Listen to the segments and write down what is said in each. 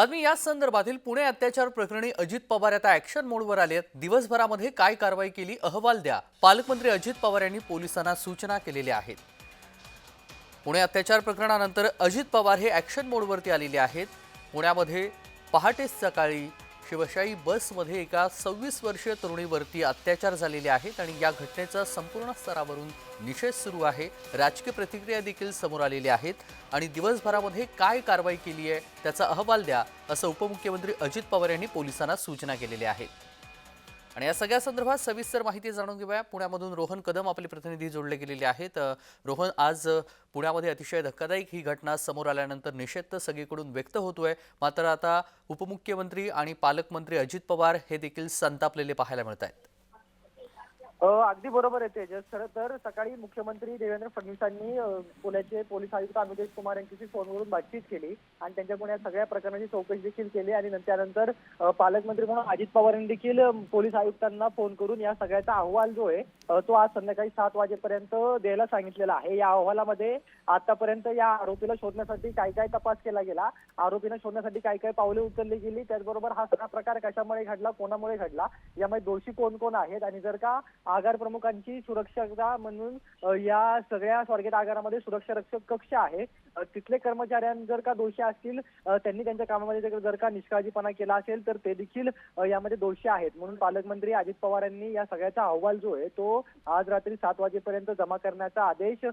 बातमी याच संदर्भातील पुणे अत्याचार प्रकरणी अजित पवार आता ऍक्शन मोडवर आले दिवसभरामध्ये काय कारवाई केली? अहवाल द्या. पालकमंत्री अजित पवार यांनी पोलिसांना सूचना केलेल्या आहेत. पुणे अत्याचार प्रकरणानंतर अजित पवार हे ॲक्शन मोडवरती आलेले आहेत. पुण्यामध्ये पहाटेच सकाळी शिवशाही बसमध्ये एका सव्वीस वर्षीय तरुणीवरती अत्याचार झालेले आहेत आणि या घटनेचा संपूर्ण स्तरावरून निषेध सुरू आहे. राजकीय प्रतिक्रिया देखील समोर आलेल्या आहेत. आणि दिवसभरामध्ये काय कारवाई केली आहे त्याचा अहवाल द्या असं उपमुख्यमंत्री अजित पवार यांनी पोलिसांना सूचना केलेल्या आहेत. आणि या सगळ्या संदर्भात सविस्तर माहिती जाणून घेऊया. पुण्यामधून रोहन कदम आपले प्रतिनिधी जोडले गेलेले आहेत. रोहन आज पुण्यामध्ये अतिशय धक्कादायक ही घटना समोर आल्यानंतर निषेध तर सगळीकडून व्यक्त होतोय. मात्र आता उपमुख्यमंत्री आणि पालकमंत्री अजित पवार हे देखील संतापलेले पाहायला मिळत आहेत अगदी बरोबर आहे तेजस. खरं तर सकाळी मुख्यमंत्री देवेंद्र फडणवीसांनी पुण्याचे पोलीस आयुक्त अमितेश कुमार यांच्याशी फोनवरून बातचीत केली आणि त्यांच्याकडून या सगळ्या प्रकरणाची चौकशी देखील केली आणि त्यानंतर पालकमंत्री म्हणून अजित पवार यांनी देखील पोलीस आयुक्तांना फोन करून या सगळ्याचा अहवाल जो आहे तो आज संध्याकाळी सात वाजेपर्यंत द्यायला सांगितलेला आहे. या अहवालामध्ये आतापर्यंत या आरोपीला शोधण्यासाठी काय काय तपास केला गेला आरोपीला शोधण्यासाठी काय काय पावले उचलली गेली त्याचबरोबर हा सगळा प्रकार कशामुळे घडला कोणामुळे घडला यामुळे दोषी कोण कोण आहेत? आणि जर का आगार प्रमुखांची सुरक्षता म्हणून या सगळ्या स्वारगेट आगारामध्ये सुरक्षा रक्षक कक्ष आहे. तिथले कर्मचाऱ्यांना जर का दोषी असतील त्यांनी त्यांच्या कामामध्ये जर- का निष्काळजीपणा केला असेल तर ते देखील यामध्ये दोषी आहेत. म्हणून पालकमंत्री अजित पवार यांनी या सगळ्याचा अहवाल जो आहे तो आज रात्री सात वाजेपर्यंत जमा करण्याचा आदेश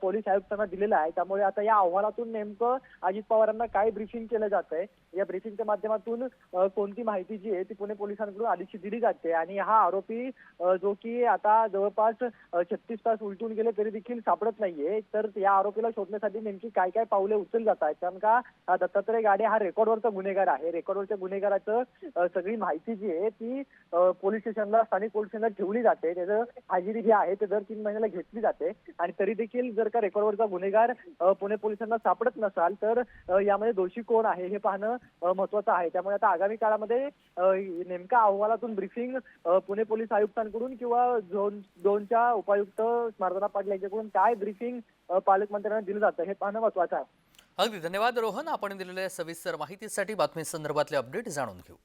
पोलीस आयुक्तांना दिलेला आहे. त्यामुळे आता या अहवालातून नेमकं अजित पवारांना काय ब्रिफिंग केलं जात आहे या ब्रिफिंगच्या माध्यमातून कोणती माहिती जी आहे ती पुणे पोलिसांकडून आधीची दिली जाते. आणि हा आरोपी जो की आता जवळपास छत्तीस तास उलटून गेले तरी देखील सापडत नाहीये. तर या आरोपीला शोधण्यासाठी नेमकी काय काय पावले उचल जात आहेत कारण का दत्तात्रय गाडे हा रेकॉर्डवरचा गुन्हेगार आहे. रेकॉर्डवरच्या गुन्हेगाराचं सगळी माहिती जी आहे ती पोलीस स्टेशनला स्थानिक पोलीस स्टेशनला ठेवली जाते. त्याचं हाजिरी जी आहे ते दर तीन महिन्याला घेतली जाते. आणि तरी देखील जर का रेकॉर्डवरचा गुन्हेगार पुणे पोलिसांना सापडत नसाल तर यामध्ये दोषी कोण आहे हे पाहणं महत्वाचं आहे. त्यामुळे आता आगामी काळामध्ये नेमका अहवालातून ब्रिफिंग पुणे पोलीस आयुक्तांकडून किंवा झोन दोनच्या उपायुक्त स्मारतना पाटील यांच्याकडून काय ब्रीफिंग पालकमंत्र्यांना दिलं जातं हे पाहणं महत्वाचं आहे. अगदी धन्यवाद रोहन. आपण दिलेल्या सविस्तर माहितीसाठी बातमी संदर्भातले अपडेट जाणून घेऊ.